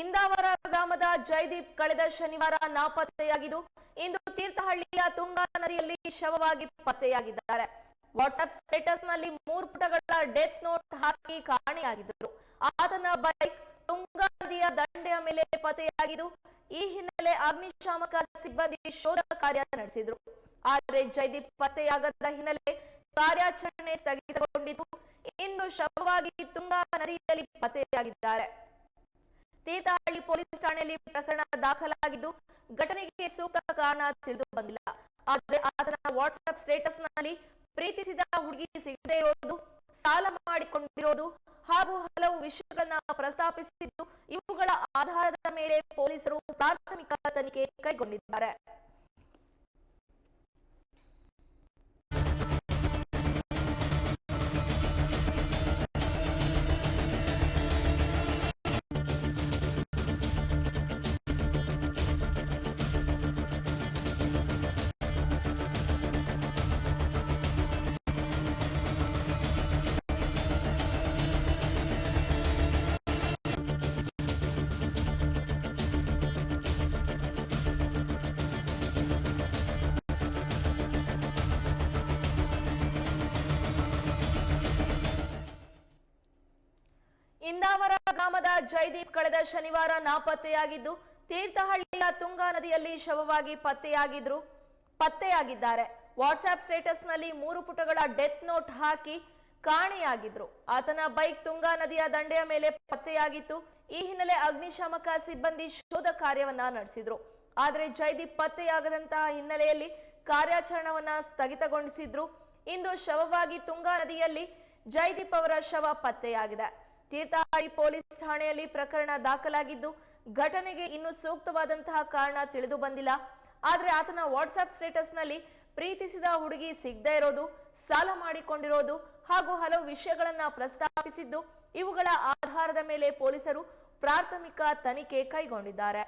ಇಂದಾವರ ಗ್ರಾಮದ ಜೈದೀಪ್ ಕಳೆದ ಶನಿವಾರ ನಾಪತ್ತೆಯಾಗಿದ್ದು, ಇಂದು ತೀರ್ಥಹಳ್ಳಿಯ ತುಂಗಾ ನದಿಯಲ್ಲಿ ಶವವಾಗಿ ಪತ್ತೆಯಾಗಿದ್ದಾರೆ. ವಾಟ್ಸ್ಆಪ್ ಸ್ಟೇಟಸ್ನಲ್ಲಿ ಮೂರು ಪುಟಗಳ ಡೆತ್ ನೋಟ್ ಹಾಕಿ ಕಾಣೆಯಾಗಿದ್ದರು. ಆತನ ಬೈಕ್ ತುಂಗಾ ನದಿಯ ದಂಡೆಯ ಮೇಲೆ ಪತ್ತೆಯಾಗಿದ್ದು, ಈ ಹಿನ್ನೆಲೆ ಅಗ್ನಿಶಾಮಕ ಸಿಬ್ಬಂದಿ ಶೋಧ ಕಾರ್ಯ ನಡೆಸಿದ್ರು. ಆದರೆ ಜೈದೀಪ್ ಪತ್ತೆಯಾಗದ ಹಿನ್ನೆಲೆ ಕಾರ್ಯಾಚರಣೆ ಸ್ಥಗಿತಗೊಂಡಿತು. ಇಂದು ಶವವಾಗಿ ತುಂಗಾ ನದಿಯಲ್ಲಿ ಪತ್ತೆಯಾಗಿದ್ದಾರೆ. ತೀರ್ಥಹಳ್ಳಿ ಪೊಲೀಸ್ ಠಾಣೆಯಲ್ಲಿ ಪ್ರಕರಣ ದಾಖಲಾಗಿದ್ದು, ಘಟನೆಗೆ ಸೂಕ್ತ ಕಾರಣ ತಿಳಿದು ಬಂದಿಲ್ಲ. ಆದರೆ ಆತನ ವಾಟ್ಸ್ಆಪ್ ಸ್ಟೇಟಸ್ನಲ್ಲಿ ಪ್ರೀತಿಸಿದ ಹುಡುಗಿ ಸಿಗದೇ ಇರೋದು, ಸಾಲ ಮಾಡಿಕೊಂಡಿರೋದು ಹಾಗೂ ಹಲವು ವಿಷಯಗಳನ್ನ ಪ್ರಸ್ತಾಪಿಸಿದ್ದು, ಇವುಗಳ ಆಧಾರದ ಮೇಲೆ ಪೊಲೀಸರು ಪ್ರಾಥಮಿಕ ತನಿಖೆ ಕೈಗೊಂಡಿದ್ದಾರೆ. ಇಂದಾವರ ಗ್ರಾಮದ ಜೈದೀಪ್ ಕಳೆದ ಶನಿವಾರ ನಾಪತ್ತೆಯಾಗಿದ್ದು, ತೀರ್ಥಹಳ್ಳಿಯ ತುಂಗಾ ನದಿಯಲ್ಲಿ ಶವವಾಗಿ ಪತ್ತೆಯಾಗಿದ್ರು, ಪತ್ತೆಯಾಗಿದ್ದಾರೆ. ವಾಟ್ಸ್ಆಪ್ ಸ್ಟೇಟಸ್ನಲ್ಲಿ ಮೂರು ಪುಟಗಳ ಡೆತ್ ನೋಟ್ ಹಾಕಿ ಕಾಣೆಯಾಗಿದ್ರು. ಆತನ ಬೈಕ್ ತುಂಗಾ ನದಿಯ ದಂಡೆಯ ಮೇಲೆ ಪತ್ತೆಯಾಗಿತ್ತು. ಈ ಹಿನ್ನೆಲೆ ಅಗ್ನಿಶಾಮಕ ಸಿಬ್ಬಂದಿ ಶೋಧ ಕಾರ್ಯವನ್ನ ನಡೆಸಿದ್ರು. ಆದರೆ ಜೈದೀಪ್ ಪತ್ತೆಯಾಗದಂತಹ ಹಿನ್ನೆಲೆಯಲ್ಲಿ ಕಾರ್ಯಾಚರಣವನ್ನ ಸ್ಥಗಿತಗೊಳಿಸಿದ್ರು ಇಂದು ಶವವಾಗಿ ತುಂಗಾ ನದಿಯಲ್ಲಿ ಜೈದೀಪ್ ಅವರ ಶವ ಪತ್ತೆಯಾಗಿದೆ. ತೀರ್ಥಹಳ್ಳಿ ಪೊಲೀಸ್ ಠಾಣೆಯಲ್ಲಿ ಪ್ರಕರಣ ದಾಖಲಾಗಿದ್ದು, ಘಟನೆಗೆ ಇನ್ನು ಸೂಕ್ತವಾದಂತಹ ಕಾರಣ ತಿಳಿದು ಬಂದಿಲ್ಲ. ಆದರೆ ಆತನ ವಾಟ್ಸ್ಆಪ್ ಸ್ಟೇಟಸ್ನಲ್ಲಿ ಪ್ರೀತಿಸಿದ ಹುಡುಗಿ ಸಿಗ್ದೇ ಇರೋದು, ಸಾಲ ಮಾಡಿಕೊಂಡಿರೋದು ಹಾಗೂ ಹಲವು ವಿಷಯಗಳನ್ನ ಪ್ರಸ್ತಾಪಿಸಿದ್ದು, ಇವುಗಳ ಆಧಾರದ ಮೇಲೆ ಪೊಲೀಸರು ಪ್ರಾಥಮಿಕ ತನಿಖೆ ಕೈಗೊಂಡಿದ್ದಾರೆ.